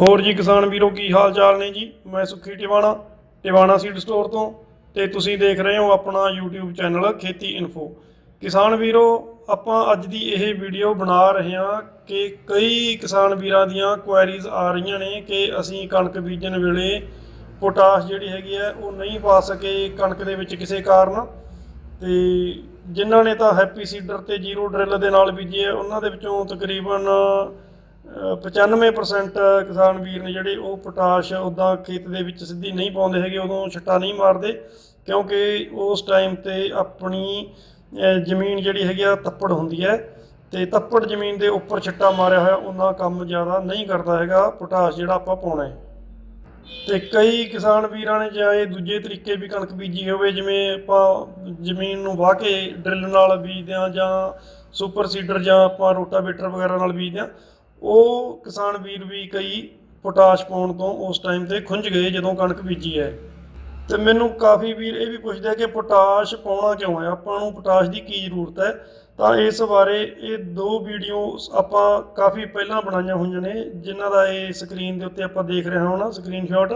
ਹੋਰ ਜੀ ਕਿਸਾਨ ਵੀਰੋ ਕੀ ਹਾਲ ਚਾਲ ਨੇ ਜੀ? ਮੈਂ ਸੁਖੀ ਟਿਵਾਣਾ ਟਿਵਾਣਾ ਸੀਡ ਸਟੋਰ ਤੋਂ ਤੇ ਤੁਸੀਂ ਦੇਖ ਰਹੇ ਹੋ ਆਪਣਾ YouTube ਚੈਨਲ ਖੇਤੀ ਇਨਫੋ ਕਿਸਾਨ ਵੀਰੋ, ਆਪਾਂ ਅੱਜ ਦੀ ਇਹ ਵੀਡੀਓ ਬਣਾ ਰਹੇ ਹਾਂ ਕਿ ਕਈ ਕਿਸਾਨ ਵੀਰਾਂ ਦੀਆਂ ਕੁਐਰੀਜ਼ ਆ ਰਹੀਆਂ ਨੇ ਕਿ ਅਸੀਂ ਕਣਕ ਬੀਜਣ ਵੇਲੇ ਪੋਟਾਸ਼ ਜਿਹੜੀ ਹੈਗੀ ਹੈ, ਉਹ ਨਹੀਂ ਪਾ ਸਕੇ ਕਣਕ ਦੇ ਵਿੱਚ ਕਿਸੇ ਕਾਰਨ। ਤੇ ਜਿਨ੍ਹਾਂ ਨੇ ਤਾਂ ਹੈਪੀ ਸੀਡਰ ਤੇ ਜ਼ੀਰੋ ਡਰਿਲ ਦੇ ਨਾਲ ਬੀਜੇ ਆ ਉਹਨਾਂ ਦੇ ਵਿੱਚੋਂ ਤਕਰੀਬਨ 95% ਕਿਸਾਨ ਵੀਰ ਨੇ ਜਿਹੜੇ ਉਹ ਪੋਟਾਸ਼ ਉਦਾਂ ਖੇਤ ਦੇ ਵਿੱਚ ਸਿੱਧੀ ਨਹੀਂ ਪਾਉਂਦੇ ਹੈਗੇ, ਉਦੋਂ ਛੱਟਾ ਨਹੀਂ ਮਾਰਦੇ, ਕਿਉਂਕਿ ਉਸ ਟਾਈਮ ਤੇ ਆਪਣੀ ਜ਼ਮੀਨ ਜਿਹੜੀ ਹੈਗੀ ਆ, ਤੱਪੜ ਹੁੰਦੀ ਹੈ ਤੇ ਤੱਪੜ ਜ਼ਮੀਨ ਦੇ ਉੱਪਰ ਛੱਟਾ ਮਾਰਿਆ ਹੋਇਆ, ਉਹਨਾਂ ਕੰਮ ਜ਼ਿਆਦਾ ਨਹੀਂ ਕਰਦਾ ਹੈਗਾ, ਪੋਟਾਸ਼ ਜਿਹੜਾ ਆਪਾਂ ਪਾਉਣਾ ਹੈ। ਤੇ ਕਈ ਕਿਸਾਨ ਵੀਰਾਂ ਨੇ ਚਾਹੇ ਦੂਜੇ ਤਰੀਕੇ ਵੀ ਕਣਕ ਬੀਜੀ ਹੋਵੇ, ਜਿਵੇਂ ਆਪਾਂ ਜ਼ਮੀਨ ਨੂੰ ਵਾਹ ਕੇ ਡਰਿਲ ਨਾਲ ਬੀਜਦੇ ਹਾਂ ਜਾਂ ਸੁਪਰ ਸੀਡਰ ਜਾਂ ਆਪਾਂ ਰੋਟਾਵੇਟਰ ਵਗੈਰਾ ਨਾਲ ਬੀਜਦੇ ਹਾਂ ਉਹ ਕਿਸਾਨ ਵੀਰ ਵੀ ਕਈ ਪੋਟਾਸ਼ ਪਾਉਣ ਤੋਂ ਉਸ ਟਾਈਮ ਤੇ ਖੁੰਝ ਗਏ ਜਦੋਂ ਕਣਕ ਬੀਜੀ ਹੈ। ਤੇ ਮੈਨੂੰ ਕਾਫੀ ਵੀਰ ਇਹ ਵੀ ਪੁੱਛਦੇ ਆ ਕਿ ਪੋਟਾਸ਼ ਪਾਉਣਾ ਕਿਉਂ ਹੈ? ਆਪਾਂ ਨੂੰ ਪੋਟਾਸ਼ ਦੀ ਕੀ ਜ਼ਰੂਰਤ ਹੈ? ਤਾਂ ਇਸ ਬਾਰੇ ਇਹ ਦੋ ਵੀਡੀਓ ਆਪਾਂ ਕਾਫੀ ਪਹਿਲਾਂ ਬਣਾਈਆਂ ਹੋਈਆਂ ਨੇ, ਜਿਨ੍ਹਾਂ ਦਾ ਇਹ ਸਕਰੀਨ ਦੇ ਉੱਤੇ ਆਪਾਂ ਦੇਖ ਰਹੇ ਹਾਂ ਨਾ ਸਕਰੀਨਸ਼ਾਟ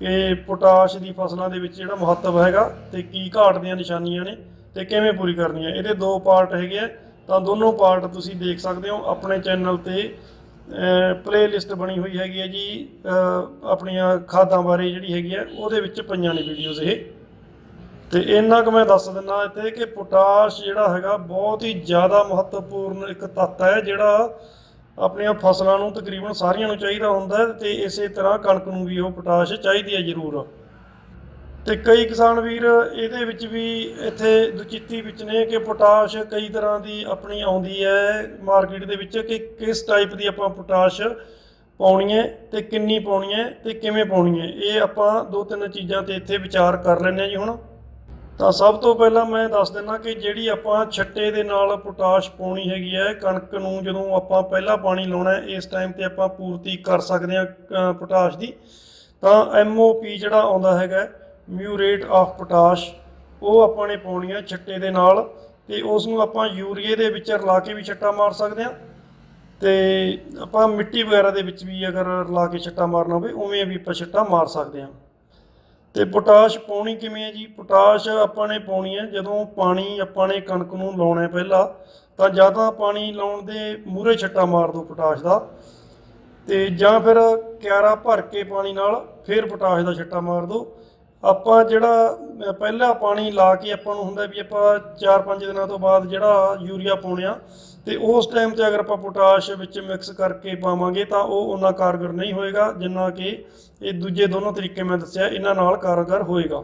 ਕਿ ਪੋਟਾਸ਼ ਦੀ ਫਸਲਾਂ ਦੇ ਵਿੱਚ ਜਿਹੜਾ ਮਹੱਤਵ ਹੈਗਾ ਤੇ ਕੀ ਘਾਟ ਦੀਆਂ ਨਿਸ਼ਾਨੀਆਂ ਨੇ ਤੇ ਕਿਵੇਂ ਪੂਰੀ ਕਰਨੀ ਹੈ ਇਹਦੇ ਦੋ ਪਾਰਟ ਹੈਗੇ ਆ। ਤਾਂ ਦੋਨੋਂ ਪਾਰਟ ਤੁਸੀਂ ਦੇਖ ਸਕਦੇ ਹੋ ਆਪਣੇ ਚੈਨਲ ਤੇ। ਪਲੇਲਿਸਟ ਬਣੀ ਹੋਈ ਹੈਗੀ ਹੈ ਜੀ ਆਪਣੀਆਂ ਖਾਦਾਂ ਬਾਰੇ ਜਿਹੜੀ ਹੈਗੀ ਹੈ, ਉਹਦੇ ਵਿੱਚ ਪਈਆਂ ਨੇ ਵੀਡੀਓਜ਼ ਇਹ। ਤੇ ਇੰਨਾ ਕੁ ਮੈਂ ਦੱਸ ਦਿੰਦਾ ਇੱਥੇ ਕਿ ਪੋਟਾਸ਼ ਜਿਹੜਾ ਹੈਗਾ ਬਹੁਤ ਹੀ ਜ਼ਿਆਦਾ ਮਹੱਤਵਪੂਰਨ ਇੱਕ ਤੱਤ ਹੈ, ਜਿਹੜਾ ਆਪਣੀਆਂ ਫਸਲਾਂ ਨੂੰ ਤਕਰੀਬਨ ਸਾਰੀਆਂ ਨੂੰ ਚਾਹੀਦਾ ਹੁੰਦਾ ਹੈ ਤੇ ਇਸੇ ਤਰ੍ਹਾਂ ਕਣਕ ਨੂੰ ਵੀ ਉਹ ਪੋਟਾਸ਼ ਚਾਹੀਦੀ ਹੈ ਜ਼ਰੂਰ। ਤੇ ਕਈ ਕਿਸਾਨ ਵੀਰ ਇਹਦੇ ਵਿੱਚ ਵੀ ਇੱਥੇ ਦੁਚਿੱਤੀ ਵਿੱਚ ਨੇ ਕਿ ਪੋਟਾਸ਼ ਕਈ ਤਰ੍ਹਾਂ ਦੀ ਆਪਣੀ ਆਉਂਦੀ ਹੈ ਮਾਰਕੀਟ ਦੇ ਵਿੱਚ ਕਿ ਕਿਸ ਟਾਈਪ ਦੀ ਆਪਾਂ ਪੋਟਾਸ਼ ਪਾਉਣੀ ਹੈ ਤੇ ਕਿੰਨੀ ਪਾਉਣੀ ਹੈ ਤੇ ਕਿਵੇਂ ਪਾਉਣੀ ਹੈ। ਇਹ ਆਪਾਂ ਦੋ ਤਿੰਨ ਚੀਜ਼ਾਂ ਤੇ ਇੱਥੇ ਵਿਚਾਰ ਕਰ ਲੈਂਦੇ ਹਾਂ ਜੀ ਹੁਣ। ਤਾਂ ਸਭ ਤੋਂ ਪਹਿਲਾਂ ਮੈਂ ਦੱਸ ਦਿੰਦਾ ਕਿ ਜਿਹੜੀ ਆਪਾਂ ਛੱਟੇ ਦੇ ਨਾਲ ਪੋਟਾਸ਼ ਪਾਉਣੀ ਹੈਗੀ ਹੈ, ਕਣਕ ਨੂੰ ਜਦੋਂ ਆਪਾਂ ਪਹਿਲਾ ਪਾਣੀ ਲਾਉਣਾ ਹੈ, ਇਸ ਟਾਈਮ ਤੇ ਆਪਾਂ ਪੂਰਤੀ ਕਰ ਸਕਦੇ ਹਾਂ ਪੋਟਾਸ਼ ਦੀ। ਤਾਂ ਐਮਓਪੀ ਜਿਹੜਾ ਆਉਂਦਾ ਹੈਗਾ ਮਿਊਰੇਟ ਆਫ ਪੋਟਾਸ਼, ਉਹ ਆਪਾਂ ਨੇ ਪਾਉਣੀ ਹੈ ਛੱਟੇ ਦੇ ਨਾਲ ਤੇ ਉਸ ਨੂੰ ਆਪਾਂ ਯੂਰੀਏ ਦੇ ਵਿੱਚ ਰਲਾ ਕੇ ਵੀ ਛੱਟਾ ਮਾਰ ਸਕਦੇ ਹਾਂ ਤੇ ਆਪਾਂ ਮਿੱਟੀ ਵਗੈਰਾ ਦੇ ਵਿੱਚ ਵੀ ਅਗਰ ਰਲਾ ਕੇ ਛੱਟਾ ਮਾਰਨਾ ਹੋਵੇ, ਉਵੇਂ ਵੀ ਆਪਾਂ ਛੱਟਾ ਮਾਰ ਸਕਦੇ ਹਾਂ ਤੇ ਪੋਟਾਸ਼ ਪਾਉਣੀ ਕਿਵੇਂ ਹੈ ਜੀ? ਪੋਟਾਸ਼ ਆਪਾਂ ਨੇ ਪਾਉਣੀ ਹੈ ਜਦੋਂ ਪਾਣੀ ਆਪਾਂ ਨੇ ਕਣਕ ਨੂੰ ਲਾਉਣਾ ਹੈ ਪਹਿਲਾਂ, ਤਾਂ ਜਾਂ ਤਾਂ ਪਾਣੀ ਲਾਉਣ ਦੇ ਮੂਹਰੇ ਛੱਟਾ ਮਾਰ ਦਿਓ ਪੋਟਾਸ਼ ਦਾ ਤੇ ਜਾਂ ਫਿਰ ਕਿਆਰਾ ਭਰ ਕੇ ਪਾਣੀ ਨਾਲ ਫਿਰ ਪੋਟਾਸ਼ ਦਾ ਛੱਟਾ ਮਾਰ ਦਿਓ ਆਪਾਂ ਜਿਹੜਾ ਅਹ, ਪਹਿਲਾ ਪਾਣੀ ਲਾ ਕੇ ਆਪਾਂ ਨੂੰ ਹੁੰਦਾ ਵੀ ਆਪਾਂ 4-5 ਦਿਨਾਂ ਤੋਂ ਬਾਅਦ ਜਿਹੜਾ ਯੂਰੀਆ ਪਾਉਣੇ ਆ ਤੇ ਉਸ ਟਾਈਮ ਤੇ ਅਗਰ ਆਪਾਂ ਪੋਟਾਸ਼ ਵਿੱਚ ਮਿਕਸ ਕਰਕੇ ਪਾਵਾਂਗੇ ਤਾਂ ਉਹ ਉਹਨਾਂ ਕਾਰਗਰ ਨਹੀਂ ਹੋਏਗਾ ਜਿੰਨਾ ਕਿ ਇਹ ਦੂਜੇ ਦੋਨੋਂ ਤਰੀਕੇ ਮੈਂ ਦੱਸਿਆ ਇਹਨਾਂ ਨਾਲ ਕਾਰਗਰ ਹੋਏਗਾ।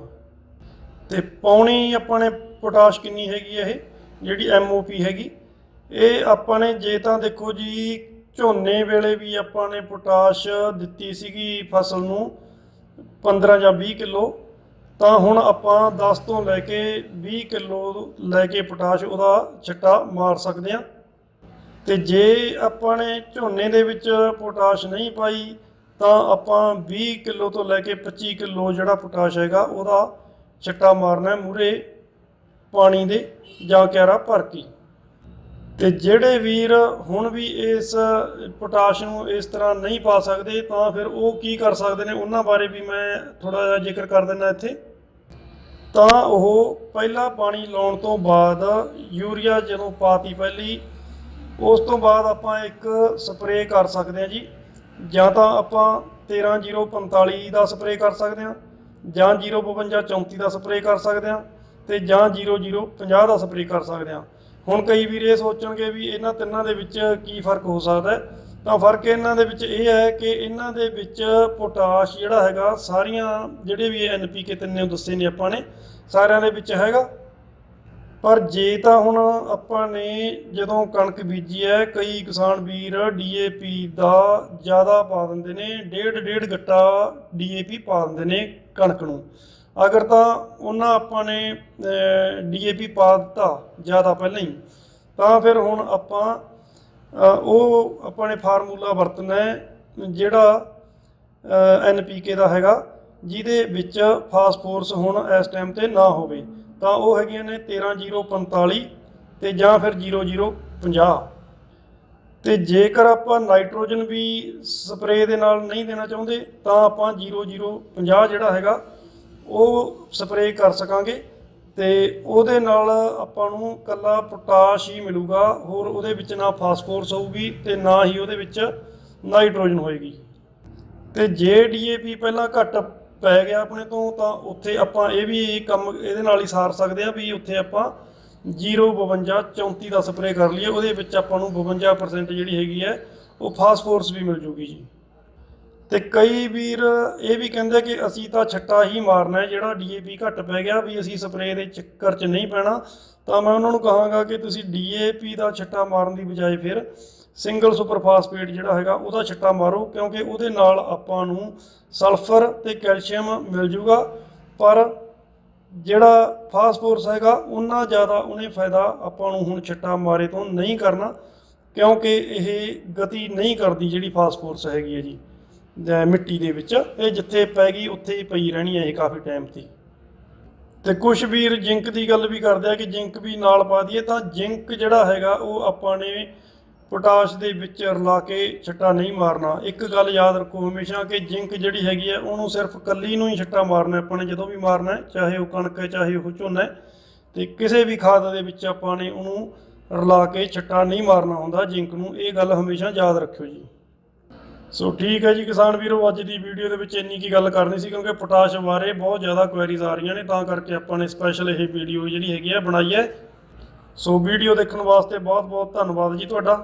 ਤੇ ਪਾਉਣੀ ਆਪਾਂ ਨੇ ਪੋਟਾਸ਼ ਕਿੰਨੀ ਹੈਗੀ ਇਹ ਜਿਹੜੀ ਐਮਓਪੀ ਹੈਗੀ ਇਹ ਆਪਾਂ ਨੇ ਜੇ ਤਾਂ ਦੇਖੋ ਜੀ ਝੋਨੇ ਵੇਲੇ ਵੀ ਆਪਾਂ ਨੇ ਪੋਟਾਸ਼ ਦਿੱਤੀ ਸੀਗੀ ਫਸਲ ਨੂੰ 15 ਜਾਂ 20 ਕਿਲੋ ਤਾਂ ਹੁਣ ਆਪਾਂ 10 ਤੋਂ ਲੈ ਕੇ 20 ਕਿਲੋ ਲੈ ਕੇ ਪੋਟਾਸ਼ ਉਹਦਾ ਛਿੱਟਾ ਮਾਰ ਸਕਦੇ ਹਾਂ। ਤੇ ਜੇ ਆਪਾਂ ਨੇ ਝੋਨੇ ਦੇ ਵਿੱਚ ਪੋਟਾਸ਼ ਨਹੀਂ ਪਾਈ, ਤਾਂ ਆਪਾਂ 20 ਕਿਲੋ ਤੋਂ ਲੈ ਕੇ 25 ਕਿਲੋ ਜਿਹੜਾ ਪੋਟਾਸ਼ ਹੈਗਾ, ਉਹਦਾ ਛਿੱਟਾ ਮਾਰਨਾ ਹੈ ਮੂਰੇ ਪਾਣੀ ਦੇ ਜਾਂ ਕਿਆਰਾ ਭਰ ਕੇ। ਤੇ ਜਿਹੜੇ ਵੀਰ ਹੁਣ ਵੀ ਇਸ ਪੋਟਾਸ਼ ਨੂੰ ਇਸ ਤਰ੍ਹਾਂ ਨਹੀਂ ਪਾ ਸਕਦੇ, ਤਾਂ ਫਿਰ ਉਹ ਕੀ ਕਰ ਸਕਦੇ ਨੇ? ਉਹਨਾਂ ਬਾਰੇ ਵੀ ਮੈਂ ਥੋੜਾ ਜਿਹਾ ਜ਼ਿਕਰ ਕਰ ਦਿੰਦਾ ਇੱਥੇ। ਤਾਂ ਉਹ ਪਹਿਲਾ ਪਾਣੀ ਲਾਉਣ ਤੋਂ ਬਾਅਦ ਯੂਰੀਆ ਜਦੋਂ ਪਾਤੀ ਪਹਿਲੀ, ਉਸ ਤੋਂ ਬਾਅਦ ਆਪਾਂ ਇੱਕ ਸਪਰੇਅ ਕਰ ਸਕਦੇ ਹਾਂ ਜੀ। ਜਾਂ ਤਾਂ ਆਪਾਂ 13045 ਦਾ ਸਪਰੇਅ ਕਰ ਸਕਦੇ ਹਾਂ, ਜਾਂ 05234 ਦਾ ਸਪਰੇਅ ਕਰ ਸਕਦੇ ਹਾਂ, ਤੇ ਜਾਂ 0050 ਦਾ ਸਪਰੇਅ ਕਰ ਸਕਦੇ ਹਾਂ। ਹੁਣ ਕਈ ਵੀਰ ਇਹ ਸੋਚਣਗੇ ਵੀ ਇਹਨਾਂ ਤਿੰਨਾਂ ਦੇ ਵਿੱਚ ਕੀ ਫ਼ਰਕ ਹੋ ਸਕਦਾ ਤਾਂ ਫ਼ਰਕ ਇਹਨਾਂ ਦੇ ਵਿੱਚ ਇਹ ਹੈ ਕਿ ਇਹਨਾਂ ਦੇ ਵਿੱਚ ਪੋਟਾਸ਼ ਜਿਹੜਾ ਹੈਗਾ, ਸਾਰੀਆਂ ਜਿਹੜੇ ਵੀ ਐਨਪੀਕੇ ਤਿੰਨੇ ਦੱਸੇ ਨੇ ਆਪਾਂ ਨੇ, ਸਾਰਿਆਂ ਦੇ ਵਿੱਚ ਹੈਗਾ। ਪਰ ਜੇ ਤਾਂ ਹੁਣ ਆਪਾਂ ਨੇ ਜਦੋਂ ਕਣਕ ਬੀਜੀ ਹੈ, ਕਈ ਕਿਸਾਨ ਵੀਰ ਡੀਏਪੀ ਦਾ ਜ਼ਿਆਦਾ ਪਾ ਦਿੰਦੇ ਨੇ ਡੇਢ ਡੇਢ ਗੱਟਾ ਡੀਏਪੀ ਪਾ ਦਿੰਦੇ ਨੇ ਕਣਕ ਨੂੰ। ਅਗਰ ਤਾਂ ਉਹਨਾਂ ਆਪਾਂ ਨੇ ਡੀਏਪੀ ਪਾ ਦਿੱਤਾ ਜ਼ਿਆਦਾ ਪਹਿਲਾਂ ਹੀ, ਤਾਂ ਫਿਰ ਹੁਣ ਆਪਾਂ ਉਹ ਆਪਾਂ ਨੇ ਫਾਰਮੂਲਾ ਵਰਤਣਾ ਹੈ ਜਿਹੜਾ ਐਨਪੀਕੇ ਦਾ ਹੈਗਾ, ਜਿਹਦੇ ਵਿੱਚ ਫਾਸਫੋਰਸ ਹੁਣ ਇਸ ਟਾਈਮ ਤੇ ਨਾ ਹੋਵੇ, ਤਾਂ ਉਹ ਹੈਗੀਆਂ ਨੇ 13045 ਤੇ ਜਾਂ ਫਿਰ 0050 ਤੇ ਜੇਕਰ ਆਪਾਂ ਨਾਈਟ੍ਰੋਜਨ ਵੀ ਸਪਰੇਅ ਦੇ ਨਾਲ ਨਹੀਂ ਦੇਣਾ ਚਾਹੁੰਦੇ, ਤਾਂ ਆਪਾਂ 0050 ਜਿਹੜਾ ਹੈਗਾ ਉਹ ਸਪਰੇਅ ਕਰ ਸਕਾਂਗੇ ਤੇ ਉਹਦੇ ਨਾਲ ਆਪਾਂ ਨੂੰ ਕੱਲਾ ਪੋਟਾਸ਼ ਹੀ ਮਿਲੂਗਾ, ਹੋਰ ਉਹਦੇ ਵਿੱਚ ਨਾ ਫਾਸਫੋਰਸ ਹੋਊਗੀ ਤੇ ਨਾ ਹੀ ਉਹਦੇ ਵਿੱਚ ਨਾਈਟ੍ਰੋਜਨ ਹੋਏਗੀ। ਤੇ ਜੇ ਡੀਏਪੀ ਪਹਿਲਾਂ ਘੱਟ ਪੈ ਗਿਆ ਆਪਣੇ ਤੋਂ, ਤਾਂ ਉੱਥੇ ਆਪਾਂ ਇਹ ਵੀ ਕੰਮ ਇਹਦੇ ਨਾਲ ਹੀ ਸਾਰ ਸਕਦੇ ਆ ਵੀ ਉੱਥੇ ਆਪਾਂ 052 34 ਦਾ ਸਪਰੇਅ ਕਰ ਲਈਏ, ਉਹਦੇ ਵਿੱਚ ਆਪਾਂ ਨੂੰ 52% ਜਿਹੜੀ ਹੈਗੀ ਹੈ, ਉਹ ਫਾਸਫੋਰਸ ਵੀ ਮਿਲ ਜੂਗੀ ਜੀ। ਤੇ ਕਈ ਵੀਰ ਇਹ ਵੀ ਕਹਿੰਦੇ ਕਿ ਅਸੀਂ ਤਾਂ ਛੱਟਾ ਹੀ ਮਾਰਨਾ ਹੈ, ਜਿਹੜਾ ਡੀਏਪੀ ਘੱਟ ਪੈ ਗਿਆ ਵੀ ਅਸੀਂ ਸਪਰੇਅ ਦੇ ਚੱਕਰ 'ਚ ਨਹੀਂ ਪੈਣਾ। ਤਾਂ ਮੈਂ ਉਹਨਾਂ ਨੂੰ ਕਹਾਂਗਾ ਕਿ ਤੁਸੀਂ ਡੀਏਪੀ ਦਾ ਛੱਟਾ ਮਾਰਨ ਦੀ ਬਜਾਏ ਫਿਰ ਸਿੰਗਲ ਸੁਪਰ ਫਾਸਫੇਟ ਜਿਹੜਾ ਹੈਗਾ ਉਹਦਾ ਛੱਟਾ ਮਾਰੋ, ਕਿਉਂਕਿ ਉਹਦੇ ਨਾਲ ਆਪਾਂ ਨੂੰ ਸਲਫਰ ਤੇ ਕੈਲਸ਼ੀਅਮ ਮਿਲ ਜੂਗਾ। ਪਰ ਜਿਹੜਾ ਫਾਸਫੋਰਸ ਹੈਗਾ, ਉਹਨਾਂ ਜ਼ਿਆਦਾ ਉਹਨੇ ਫਾਇਦਾ ਆਪਾਂ ਨੂੰ ਹੁਣ ਛੱਟਾ ਮਾਰੇ ਤੋਂ ਨਹੀਂ ਕਰਨਾ, ਕਿਉਂਕਿ ਇਹ ਗਤੀ ਨਹੀਂ ਕਰਦੀ ਜਿਹੜੀ ਫਾਸਫੋਰਸ ਹੈਗੀ ਹੈ ਜੀ। ਮਿੱਟੀ ਦੇ ਵਿੱਚ। ਇਹ ਜਿੱਥੇ ਪੈ ਗਈ, ਉੱਥੇ ਹੀ ਪਈ ਰਹਿਣੀ ਹੈ ਇਹ ਕਾਫੀ ਟਾਈਮ ਤੇ ਤੇ ਕੁਝ ਵੀਰ ਜਿੰਕ ਦੀ ਗੱਲ ਵੀ ਕਰਦੇ ਆ ਕਿ ਜਿੰਕ ਵੀ ਨਾਲ ਪਾ ਦਈਏ, ਤਾਂ ਜਿੰਕ ਜਿਹੜਾ ਹੈਗਾ, ਉਹ ਆਪਾਂ ਨੇ ਪੋਟਾਸ਼ ਦੇ ਵਿੱਚ ਰਲਾ ਕੇ ਛੱਟਾ ਨਹੀਂ ਮਾਰਨਾ। ਇੱਕ ਗੱਲ ਯਾਦ ਰੱਖੋ ਹਮੇਸ਼ਾ ਕਿ ਜਿੰਕ ਜਿਹੜੀ ਹੈਗੀ ਹੈ ਉਹਨੂੰ ਸਿਰਫ ਕੱਲੀ ਨੂੰ ਹੀ ਛੱਟਾ ਮਾਰਨਾ ਆਪਾਂ ਨੇ, ਜਦੋਂ ਵੀ ਮਾਰਨਾ ਚਾਹੇ ਉਹ ਕਣਕ ਹੈ, ਚਾਹੇ ਉਹ ਝੋਨਾ ਹੈ। ਤੇ ਕਿਸੇ ਵੀ ਖਾਦ ਦੇ ਵਿੱਚ ਆਪਾਂ ਨੇ ਉਹਨੂੰ ਰਲਾ ਕੇ ਛੱਟਾ ਨਹੀਂ ਮਾਰਨਾ ਹੁੰਦਾ ਜਿੰਕ ਨੂੰ। ਇਹ ਗੱਲ ਹਮੇਸ਼ਾ ਯਾਦ ਰੱਖਿਓ ਜੀ। ਸੋ ਠੀਕ ਹੈ ਜੀ ਕਿਸਾਨ ਵੀਰੋ, ਅੱਜ ਦੀ ਵੀਡੀਓ ਦੇ ਵਿੱਚ ਇੰਨੀ ਕੀ ਗੱਲ ਕਰਨੀ ਸੀ ਕਿਉਂਕਿ ਪੋਟਾਸ਼ ਬਾਰੇ ਬਹੁਤ ਜ਼ਿਆਦਾ ਕੁਐਰੀਜ਼ ਆ ਰਹੀਆਂ ਨੇ, ਤਾਂ ਕਰਕੇ ਆਪਾਂ ਨੇ ਸਪੈਸ਼ਲ ਇਹ ਵੀਡੀਓ ਜਿਹੜੀ ਹੈਗੀ ਆ ਬਣਾਈ ਹੈ। ਸੋ ਵੀਡੀਓ ਦੇਖਣ ਵਾਸਤੇ ਬਹੁਤ ਬਹੁਤ ਧੰਨਵਾਦ ਜੀ ਤੁਹਾਡਾ।